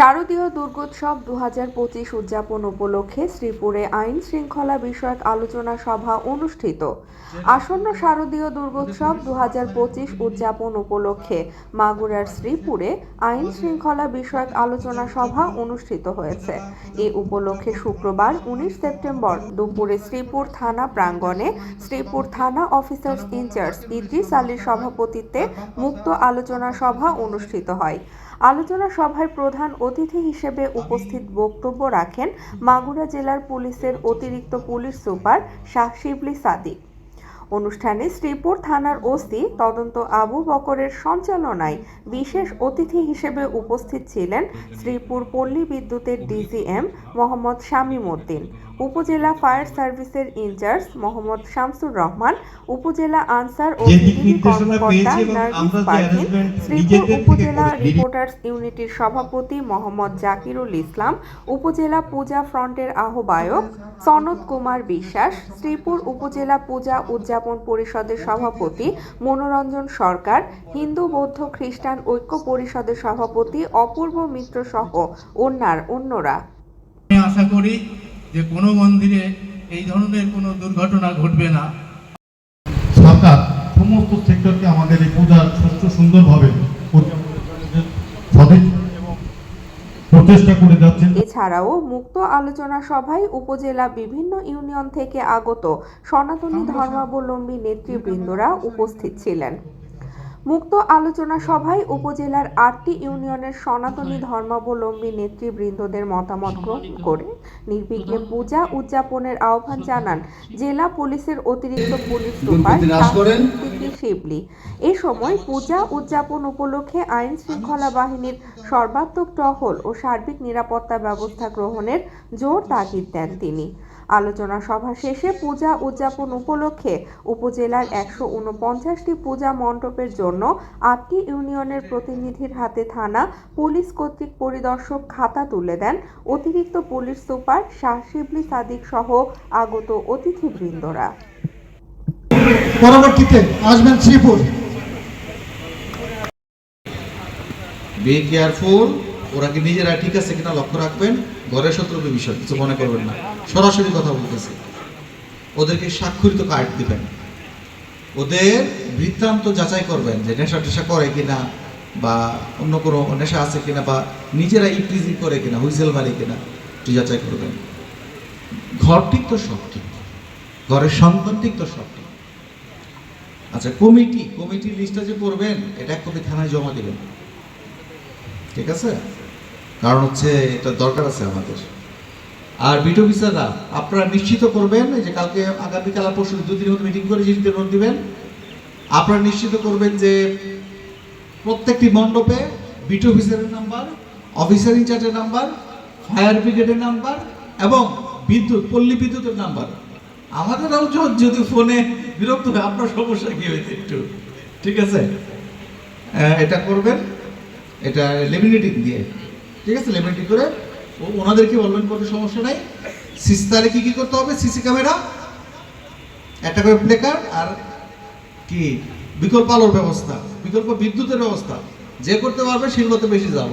শারদীয় দুর্গোৎসব দু হাজার পঁচিশ উদযাপন উপলক্ষে শ্রীপুরে আইন শৃঙ্খলা বিষয়ক আলোচনা সভা অনুষ্ঠিত। আসন্ন শারদীয় দুর্গোৎসব দু হাজার পঁচিশ উদযাপন উপলক্ষে মাগুরার শ্রীপুরে আইন শৃঙ্খলা বিষয়ক আলোচনা সভা অনুষ্ঠিত হয়েছে। এ উপলক্ষে শুক্রবার উনিশ সেপ্টেম্বর দুপুরে শ্রীপুর থানা প্রাঙ্গণে শ্রীপুর থানা অফিসার্স ইনচার্জ ইদ্রিস আলীর সভাপতিত্বে মুক্ত আলোচনা সভা অনুষ্ঠিত হয়। আলোচনা সভায় প্রধান অতিথি হিসেবে উপস্থিত বক্তব্য রাখেন মাগুরা জেলার পুলিশের অতিরিক্ত পুলিশ সুপার শাহ শিবলি সাদিক। অনুষ্ঠানে শ্রীপুর থানার ওসি তদন্ত আবু বকরের সঞ্চালনায় বিশেষ অতিথি হিসেবে উপস্থিত ছিলেন শ্রীপুর পল্লী বিদ্যুতের ডিজিএম মোহাম্মদ শামীম উদ্দিন। উপজেলা ফায়ার সার্ভিসের ইনচার্জ মোহাম্মদ শামসুর রহমান উপজেলা আনসার ও কর্মকর্তা নার্গিস পারভিন শ্রীপুর উপজেলা রিপোর্টার্স ইউনিটির সভাপতি মোহাম্মদ জাকিরুল ইসলাম উপজেলা পূজা ফ্রন্টের আহ্বায়ক সনদ কুমার বিশ্বাস শ্রীপুর উপজেলা পূজা উদযাপন পরিষদের সভাপতি মনোরঞ্জন সরকার হিন্দু বৌদ্ধ খ্রিস্টান ঐক্য পরিষদের সভাপতি অপূর্ব মিত্র সহ অন্যার অন্যরা। আশা করি যে কোনো মন্দিরে এই ধরনের কোনো দুর্ঘটনা ঘটবে না। সরকার সমস্ত সেক্টরকে আমাদের এই পূজার সুষ্ঠু সুন্দরভাবে সদিচ্ছা প্রচেষ্টা করে যাচ্ছেন। এছাড়াও মুক্ত আলোচনা সভায় উপজেলা বিভিন্ন ইউনিয়ন থেকে আগত সনাতনী ধর্মাবলম্বী নেতৃবৃন্দরা উপস্থিত ছিলেন। মুক্ত আলোচনা সভায় উপজেলার আটটি ইউনিয়নের সনাতনী ধর্মাবলম্বী নেতৃবৃন্দদের মতামত গ্রহণ করে নির্বিঘ্নে পূজা উদযাপনের আহ্বান জানান জেলা পুলিশের অতিরিক্ত পুলিশ সুপার শিবলি। এ সময় পূজা উদযাপন উপলক্ষে আইন শৃঙ্খলা বাহিনীর সর্বাত্মক টহল ও সার্বিক নিরাপত্তা ব্যবস্থা গ্রহণের জোর তাগিদ দেন তিনি। আলোচনা সভা শেষে পূজা উদযাপন উপলক্ষে উপজেলার একশো উনপঞ্চাশটি পূজা মণ্ডপের জন্য আটটি ইউনিয়নের প্রতিনিধির হাতে থানা পুলিশ কর্তৃক পরিদর্শক খাতা তুলে দেন অতিরিক্ত পুলিশ সুপার শাহ শিবলি সাদিক সহ আগত অতিথিবৃন্দরা। পরবর্তীতে আসবেন শ্রীপুর। বি কেয়ারফুল ওরা কি নিজেরা ঠিক আছে কিনা লক্ষ্য রাখবেন? ঘরের শত্রুকে বিষয়, কিছু মনে করবেন না। সরাসরি কথা বলতেছে। ওদেরকে স্বাক্ষরিত কার্ড দিবেন। ওদের বৃত্তান্ত যাচাই করবেন যে নেশা টেশা করে কিনা বা অন্য কোনো নেশা আছে কিনা বা নিজেরা ইপ্রিজিং করে কিনা, হুইসেল মারে কিনা, একটু যাচাই করবেন। ঘর ঠিক তো সব ঠিক। ঘরের সন্তান ঠিক তো সব ঠিক। আচ্ছা কমিটি, কমিটির লিস্টটা যে করবেন এটা এক কপি থানায় জমা দিবেন। ঠিক আছে? কারণ হচ্ছে এটা দরকার আছে আমাদের। আর বিটো অফিসাররা আপনারা নিশ্চিত করবেন যে কালকে, আগামীকাল আর পরশু দুদিনের মধ্যে মিটিং করে যেদিন নোট দিবেন। আপনারা নিশ্চিত করবেন যে প্রত্যেকটি মণ্ডপে বিটো অফিসারের নাম্বার, অফিসার ইনচার্জের নাম্বার, ফায়ার ব্রিগেডের নাম্বার এবং বিদ্যুৎ, পল্লী বিদ্যুতের নাম্বার। আমাদেরও য- যদি ফোনে বিরক্ত হয়, আপনার সমস্যা কি হয়েছে একটু? ঠিক আছে? এটা করবেন, এটা লেমিনেটিং দিয়ে। ঠিক আছে লেমেন্টি করে ওনাদেরকে বলবেন কোনো সমস্যা নাই? সিসি তাহলে কি কি করতে হবে? সিসি ক্যামেরা, একটা করে প্লে কার্ড আর কি? বিকল্প আলোর ব্যবস্থা, বিকল্প বিদ্যুতের ব্যবস্থা। যে করতে পারবে, সেগুলোতে বেশি যাব।